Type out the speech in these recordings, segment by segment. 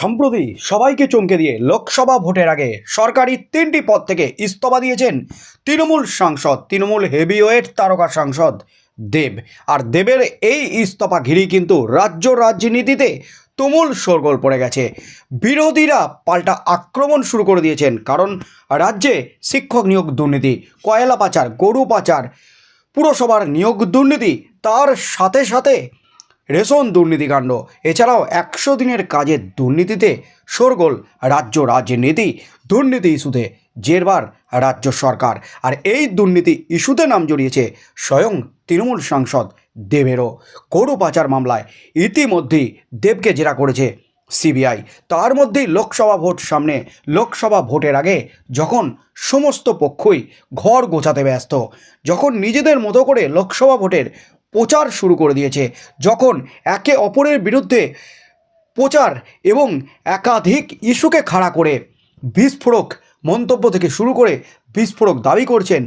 সম্প্রতি সবাইকে চমকে দিয়ে লোকসভা ভোটের আগে সরকারি তিনটি পদ থেকে ইস্তফা দিয়েছেন তৃণমূল সাংসদ, তৃণমূল হেভিওয়েট তারকা সাংসদ দেব। আর দেবের এই ইস্তফা ঘিরেই কিন্তু রাজ্য রাজনীতিতে তুমুল শোরগোল পড়ে গেছে। বিরোধীরা পাল্টা আক্রমণ শুরু করে দিয়েছেন, কারণ রাজ্যে শিক্ষক নিয়োগ দুর্নীতি, কয়লা পাচার, গরু পাচার, পুরসভার নিয়োগ দুর্নীতি, তার সাথে সাথে রেশন দুর্নীতিকাণ্ড এছাড়াও একশো দিনের কাজের দুর্নীতিতে শোরগোল রাজ্য রাজনীতি দুর্নীতি ইস্যুতে জেরবার রাজ্য সরকার। আর এই দুর্নীতি ইস্যুতে নাম জড়িয়েছে স্বয়ং তৃণমূল সাংসদ দেবেরও। গরু পাচার মামলায় ইতিমধ্যেই দেবকে জেরা করেছে সিবিআই। তার মধ্যেই লোকসভা ভোট সামনে। লোকসভা ভোটের আগে যখন সমস্ত পক্ষই ঘর গোছাতে ব্যস্ত, যখন নিজেদের মতো করে লোকসভা ভোটের প্রচার শুরু করে দিয়েছে। যখন একে অপরের বিরুদ্ধে প্রচার এবং একাধিক ইস্যুকে খাড়া করে বিস্ফোরক মন্তব্য থেকে শুরু করে বিস্ফোরক দাবি করছেন,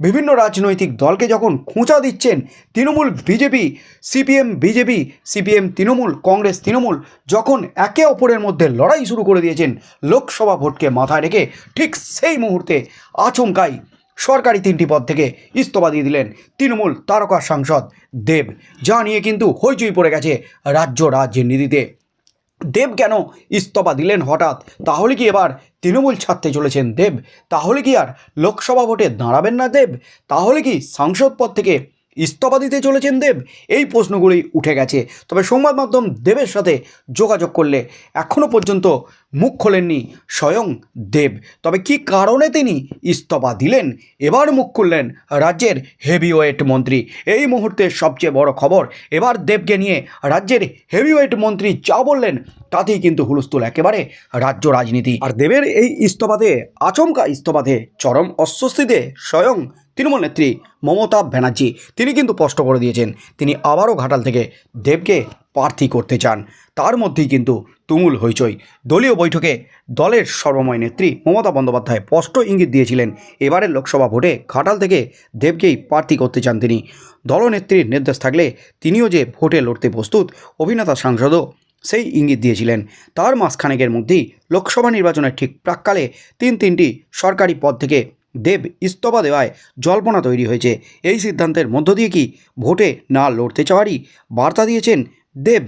বিভিন্ন রাজনৈতিক দলকে যখন খোঁচা দিচ্ছেন, Trinamool BJP, CPM BJP, CPM Trinamool, Congress Trinamool, যখন একে অপরের মধ্যে লড়াই শুরু করে দিয়েছেন, লোকসভা ভোটকে মাথায় রেখে ঠিক সেই মুহূর্তে আচমকাই সরকারি তিনটি পদ থেকে ইস্তফা দিয়ে দিলেন তৃণমূল তারকা সাংসদ দেব, যা নিয়ে কিন্তু হইচই পড়ে গেছে রাজ্য রাজনীতিতে দেব কেন ইস্তফা দিলেন হঠাৎ? তাহলে কি এবার তৃণমূল ছাড়তে চলেছেন দেব? তাহলে কি আর লোকসভা ভোটে দাঁড়াবেন না দেব? তাহলে কি সাংসদ পদ থেকে ইস্তফা দিতে চলেছেন দেব। এই প্রশ্নগুলি উঠে গেছে। তবে সংবাদ মাধ্যম দেবের সাথে যোগাযোগ করলে এখনও পর্যন্ত মুখ খোলেননি স্বয়ং দেব। তবে কি কারণে তিনি ইস্তফা দিলেন? এবার মুখ খুললেন রাজ্যের হেভিওয়েট মন্ত্রী। এই মুহূর্তে সবচেয়ে বড় খবর, এবার দেবকে নিয়ে রাজ্যের হেভিওয়েট মন্ত্রী যা বললেন, তাতেই কিন্তু হুলস্থুল একেবারে রাজ্য রাজনীতি। আর দেবের এই ইস্তফাতে, আচমকা ইস্তফাতে চরম অস্বস্তিতে স্বয়ং তৃণমূল নেত্রী মমতা ব্যানার্জি। তিনি কিন্তু স্পষ্ট করে দিয়েছেন, তিনি আবারও ঘাটাল থেকে দেবকে প্রার্থী করতে চান। তার মধ্যেই কিন্তু তুমুল হইচই। দলীয় বৈঠকে দলের সর্বময় নেত্রী মমতা বন্দ্যোপাধ্যায় স্পষ্ট ইঙ্গিত দিয়েছিলেন, এবারের লোকসভা ভোটে ঘাটাল থেকে দেবকেই প্রার্থী করতে চান তিনি। দলনেত্রীর নির্দেশ থাকলে তিনিও যে ভোটে লড়তে প্রস্তুত, অভিনেতা সাংসদও সেই ইঙ্গিত দিয়েছিলেন। তার মাসখানেকের মধ্যেই লোকসভা নির্বাচনের ঠিক প্রাককালে তিন তিনটি সরকারি পদ থেকে দেব ইস্তফা দেওয়ায় জল্পনা তৈরি হয়েছে। এই সিদ্ধান্তের মধ্য দিয়ে কি ভোটে না লড়তে চাওয়ারই বার্তা দিয়েছেন দেব।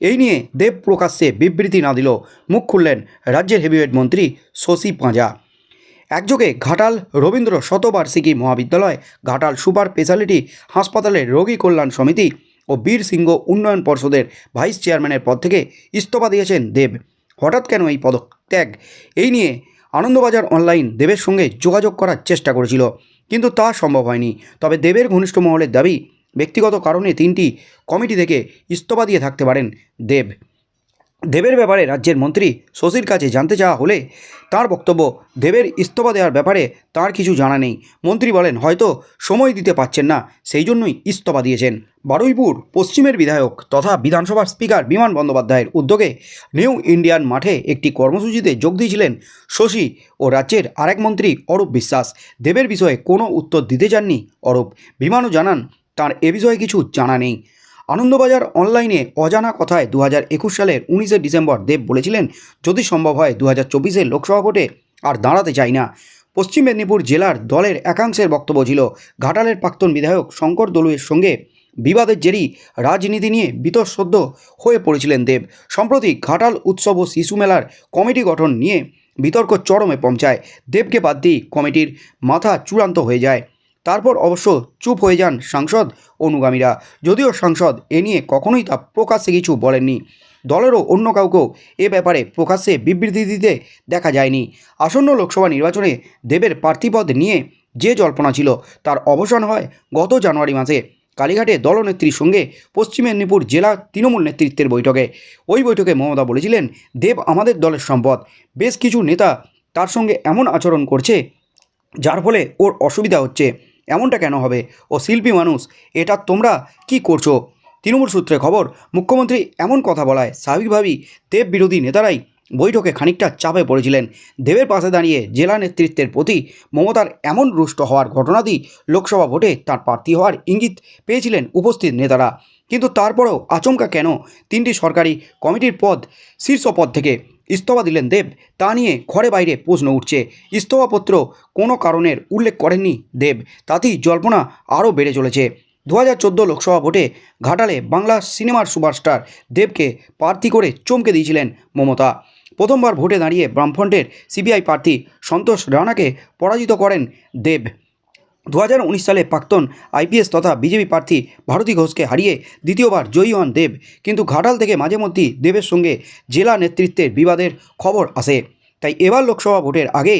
এই নিয়ে দেব প্রকাশ্যে বিবৃতি না দিল মুখ খুললেন রাজ্যের হেভিওয়েট মন্ত্রী শশী পাঁজা। একযোগে ঘাটাল রবীন্দ্র শতবার্ষিকী মহাবিদ্যালয়, ঘাটাল সুপার স্পেশালিটি হাসপাতালের রোগী কল্যাণ সমিতি ও বীর সিংহ উন্নয়ন পর্ষদের ভাইস চেয়ারম্যানের পদ থেকে ইস্তফা দিয়েছেন দেব। হঠাৎ কেন এই পদত্যাগ? এই নিয়ে আনন্দবাজার অনলাইন দেবের সঙ্গে যোগাযোগ করার চেষ্টা করেছিল, কিন্তু তা সম্ভব হয়নি। তবে দেবের ঘনিষ্ঠ মহলের দাবি, ব্যক্তিগত কারণে তিনটি কমিটি থেকে ইস্তফা দিয়ে থাকতে পারেন দেব। দেবের ব্যাপারে রাজ্যের মন্ত্রী শশীর কাছে জানতে চাওয়া হলে তার বক্তব্য দেবের ইস্তফা দেওয়ার ব্যাপারে তার কিছু জানা নেই। মন্ত্রী বলেন, হয়তো সময় দিতে পাচ্ছেন না সেই জন্যই ইস্তফা দিয়েছেন। বারুইপুর পশ্চিমের বিধায়ক তথা বিধানসভার স্পিকার বিমান বন্দ্যোপাধ্যায়ের উদ্যোগে নিউ ইন্ডিয়ান মাঠে একটি কর্মসূচিতে যোগ দিয়েছিলেন শশী ও রাজ্যের আরেক মন্ত্রী অরূপ বিশ্বাস। দেবের বিষয়ে কোনো উত্তর দিতে চাননি অরূপ। বিমানও জানান, তার এ বিষয়ে কিছু জানা নেই। আনন্দবাজার অনলাইনে অজানা কথায় দু একুশ সালের উনিশে ডিসেম্বর দেব বলেছিলেন, যদি সম্ভব হয় দু হাজার লোকসভা ভোটে আর দাঁড়াতে চাই না। পশ্চিম মেদিনীপুর জেলার দলের একাংশের বক্তব্য ছিল, ঘাটালের প্রাক্তন বিধায়ক শঙ্কর দলুয়ের সঙ্গে বিবাদের জেরি রাজনীতি নিয়ে বিতঃসদ্য হয়ে পড়েছিলেন দেব। সম্প্রতি ঘাটাল উৎসব ও শিশু মেলার কমিটি গঠন নিয়ে বিতর্ক চরমে পৌঁছায়। দেবকে বাদ দিয়ে কমিটির মাথা চূড়ান্ত হয়ে যায়। তারপর অবশ্য চুপ হয়ে যান সাংসদ অনুগামীরা। যদিও সাংসদ এ নিয়ে কখনোই তা প্রকাশ্যে কিছু বলেননি। দলেরও অন্য কাউকেও এ ব্যাপারে প্রকাশ্যে বিবৃতি দিতে দেখা যায়নি। আসন্ন লোকসভা নির্বাচনে দেবের প্রার্থীপদ নিয়ে যে জল্পনা ছিল, তার অবসান হয় গত জানুয়ারি মাসে। কালীঘাটে দলনেত্রীর সঙ্গে পশ্চিম মেদিনীপুর জেলা তৃণমূল নেতৃত্বের বৈঠকে। ওই বৈঠকে মমতা বলেছিলেন, দেব আমাদের দলের সম্পদ। বেশ কিছু নেতা তার সঙ্গে এমন আচরণ করছে, যার ফলে ওর অসুবিধা হচ্ছে। এমনটা কেন হবে? ও শিল্পী মানুষ, এটা তোমরা কি করছ? তৃণমূল সূত্রে খবর, মুখ্যমন্ত্রী এমন কথা বলায়, স্বাভাবিকভাবেই দেব বিরোধী নেতারাই বৈঠকে খানিকটা চাপে পড়েছিলেন। দেবের পাশে দাঁড়িয়ে জেলা নেতৃত্বের প্রতি মমতার এমন রুষ্ট হওয়ার ঘটনাতেই লোকসভা ভোটে তার প্রার্থী হওয়ার ইঙ্গিত পেয়েছিলেন উপস্থিত নেতারা। কিন্তু তারপরেও আচমকা কেন তিনটি সরকারি কমিটির পদ শীর্ষ পদ থেকে ইস্তফা দিলেন দেব। তা নিয়ে ঘরে বাইরে প্রশ্ন উঠছে। ইস্তফাপত্র কোনো কারণের উল্লেখ করেননি দেব। তাতেই জল্পনা আরও বেড়ে চলেছে। দু হাজার চোদ্দ লোকসভা ভোটে ঘাটালে বাংলা সিনেমার সুপারস্টার দেবকে প্রার্থী করে চমকে দিয়েছিলেন মমতা। প্রথমবার ভোটে দাঁড়িয়ে বামফ্রন্টের সিবিআই প্রার্থী সন্তোষ রানাকে পরাজিত করেন দেব। দু হাজার উনিশ সালে প্রাক্তন আইপিএস তথা বিজেপি প্রার্থী ভারতী ঘোষকে হারিয়ে দ্বিতীয়বার জয়ী হন দেব। কিন্তু ঘাটাল থেকে মাঝে মধ্যেই দেবের সঙ্গে জেলা নেতৃত্বের বিবাদের খবর আসে। তাই এবার লোকসভা ভোটের আগে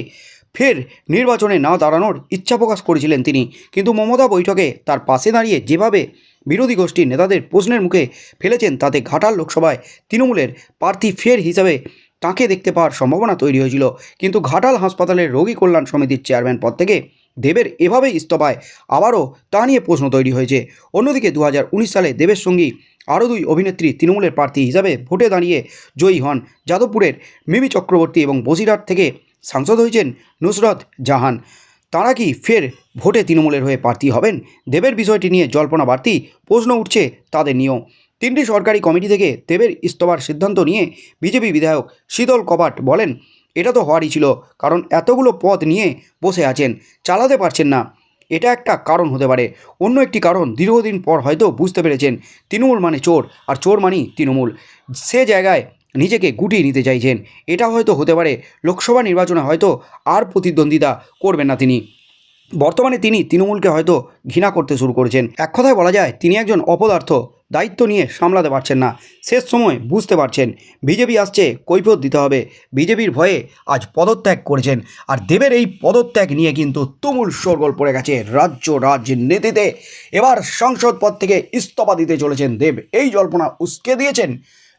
ফের নির্বাচনে না দাঁড়ানোর ইচ্ছা প্রকাশ করেছিলেন তিনি। কিন্তু মমতা বৈঠকে তার পাশে দাঁড়িয়ে যেভাবে বিরোধী গোষ্ঠীর নেতাদের প্রশ্নের মুখে ফেলেছেন, তাতে ঘাটাল লোকসভায় তৃণমূলের প্রার্থী ফের হিসাবে তাকে দেখতে পাওয়ার সম্ভাবনা তৈরি হয়েছিল। কিন্তু ঘাটাল হাসপাতালের রোগী কল্যাণ সমিতির চেয়ারম্যান পদ থেকে দেবের এভাবে ইস্তফায় আবারও তা নিয়ে প্রশ্ন তৈরি হয়েছে। অন্যদিকে দু হাজার উনিশ সালে দেবের সঙ্গী আরও দুই অভিনেত্রী তৃণমূলের প্রার্থী হিসাবে ভোটে দাঁড়িয়ে জয়ী হন যাদবপুরের মিমি চক্রবর্তী এবং বসিরহাট থেকে সাংসদ হয়েছেন নুসরত জাহান। তারা কি ফের ভোটে তৃণমূলের হয়ে প্রার্থী হবেন? দেবের বিষয়টি নিয়ে জল্পনা বাড়তি প্রশ্ন উঠছে তাদের নিয়েও। তিনটি সরকারি কমিটি থেকে দেবের ইস্তফার সিদ্ধান্ত নিয়ে বিজেপি বিধায়ক শীতল কপাট বলেন এটা তো হওয়ারই ছিল, কারণ এতগুলো পদ নিয়ে বসে আছেন, চালাতে পারছেন না। এটা একটা কারণ হতে পারে। অন্য একটি কারণ, দীর্ঘদিন পর হয়তো বুঝতে পেরেছেন, তৃণমূল মানে চোর, আর চোর মানেই তৃণমূল। সে জায়গায় নিজেকে গুটিয়ে নিতে চাইছেন। এটা হয়তো হতে পারে, লোকসভা নির্বাচনে হয়তো আর প্রতিদ্বন্দ্বিতা করবেন না তিনি। বর্তমানে তিনি তৃণমূলকে হয়তো ঘৃণা করতে শুরু করেছেন। এক কথায় বলা যায়, তিনি একজন অপদার্থ দায়িত্ব নিয়ে সামলাতে পারছেন না। শেষ সময় বুঝতে পারছেন, বিজেপি আসছে কৈফত দিতে হবে। বিজেপির ভয়ে আজ পদত্যাগ করেছেন। আর দেবের এই পদত্যাগ নিয়ে কিন্তু তুমুল শোরগোল পড়ে গেছে রাজ্য রাজনীতিতে। এবার সংসদ পদ থেকে ইস্তফা দিতে চলেছেন দেব। এই জল্পনা উস্কে দিয়েছেন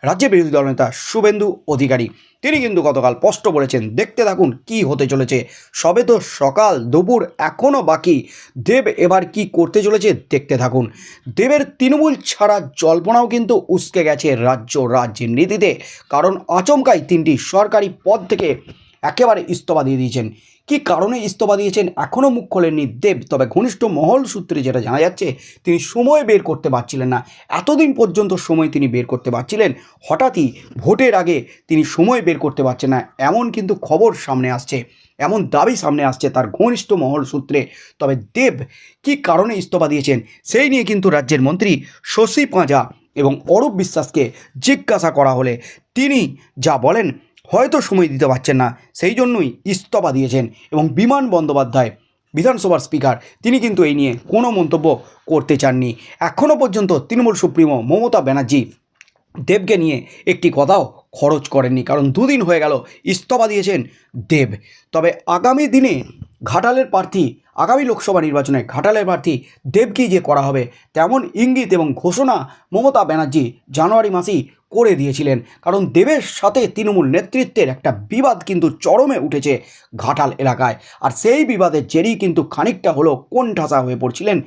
রাজ্যের বিরোধী দলনেতা শুভেন্দু অধিকারী। তিনি কিন্তু গতকাল স্পষ্ট বলেছেন, দেখতে থাকুন কি হতে চলেছে। সবে তো সকাল, দুপুর এখনও বাকি। দেব এবার কি করতে চলেছে দেখতে থাকুন। দেবের তৃণমূল ছাড়া জল্পনাও কিন্তু উসকে গেছে রাজ্য রাজনীতিতে। কারণ আচমকাই তিনটি সরকারি পদ থেকে একেবারে ইস্তফা দিয়ে দিয়েছেন। কি কারণে ইস্তফা দিয়েছেন? এখনও মুখ খোলেননি দেব, তবে ঘনিষ্ঠ মহল সূত্রে যেটা জানা যাচ্ছে, তিনি সময় বের করতে পারছিলেন না। এতদিন পর্যন্ত সময় তিনি বের করতে পারছিলেন, হঠাৎই ভোটের আগে তিনি সময় বের করতে পারছেন না। এমন কিন্তু খবর সামনে আসছে, এমন দাবি সামনে আসছে তার ঘনিষ্ঠ মহল সূত্রে। তবে দেব কি কারণে ইস্তফা দিয়েছেন, সেই নিয়ে কিন্তু রাজ্যের মন্ত্রী শশী পাঁজা এবং অরূপ বিশ্বাসকে জিজ্ঞাসা করা হলে তিনি যা বলেন হয়তো সময় দিতে পারছেন না। সেই জন্যই ইস্তফা দিয়েছেন এবং বিমান বন্দ্যোপাধ্যায়, বিধানসভার স্পিকার, তিনি কিন্তু এই নিয়ে কোনো মন্তব্য করতে চাননি। এখনও পর্যন্ত তৃণমূল সুপ্রিমো মমতা ব্যানার্জি দেবকে নিয়ে একটি কথাও খরচ করেননি, কারণ দুদিন হয়ে গেল ইস্তফা দিয়েছেন দেব। তবে আগামী দিনে ঘাটালের প্রার্থী, আগামী লোকসভা নির্বাচনে ঘাটালের প্রার্থী দেবকেই যে করা হবে, তেমন ইঙ্গিত এবং ঘোষণা মমতা ব্যানার্জি জানুয়ারি মাসেই করে দিয়েছিলেন। কারণ দেবের সাথে তৃণমূল নেতৃত্বের একটা বিবাদ কিন্তু চরমে উঠেছে ঘাটাল এলাকায়। আর সেই বিবাদের জেরেই কিন্তু খানিকটা হলো কোন ঠাসা হয়ে পড়ছিলেন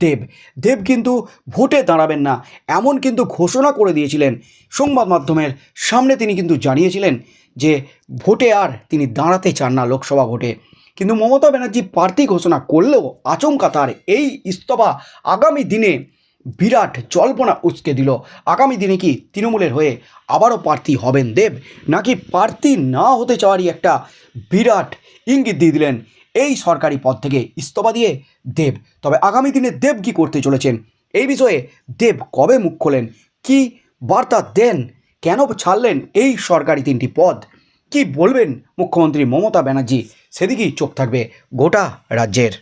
দেব। দেব কিন্তু ভোটে দাঁড়াবেন না, এমন কিন্তু ঘোষণা করে দিয়েছিলেন সংবাদ মাধ্যমের সামনে তিনি কিন্তু জানিয়েছিলেন যে ভোটে আর তিনি দাঁড়াতে চান না লোকসভা ভোটে। কিন্তু মমতা ব্যানার্জি প্রার্থী ঘোষণা করলেও আচমকা তার এই ইস্তফা আগামী দিনে বিরাট জল্পনা উচকে দিল। আগামী দিনে কি তৃণমূলের হয়ে আবারও প্রার্থী হবেন দেব? নাকি প্রার্থী না হতে চাওয়ারই একটা বিরাট ইঙ্গিত দিয়ে দিলেন এই সরকারি পদ থেকে ইস্তফা দিয়ে দেব? তবে আগামী দিনে দেব কি করতে চলেছেন? এই বিষয়ে দেব কবে মুখ খোলেন? কি বার্তা দেন? কেন ছাড়লেন এই সরকারি তিনটি পদ? কি বলবেন মুখ্যমন্ত্রী মমতা ব্যানার্জি? সেদিকেই চোখ থাকবে গোটা রাজ্যের।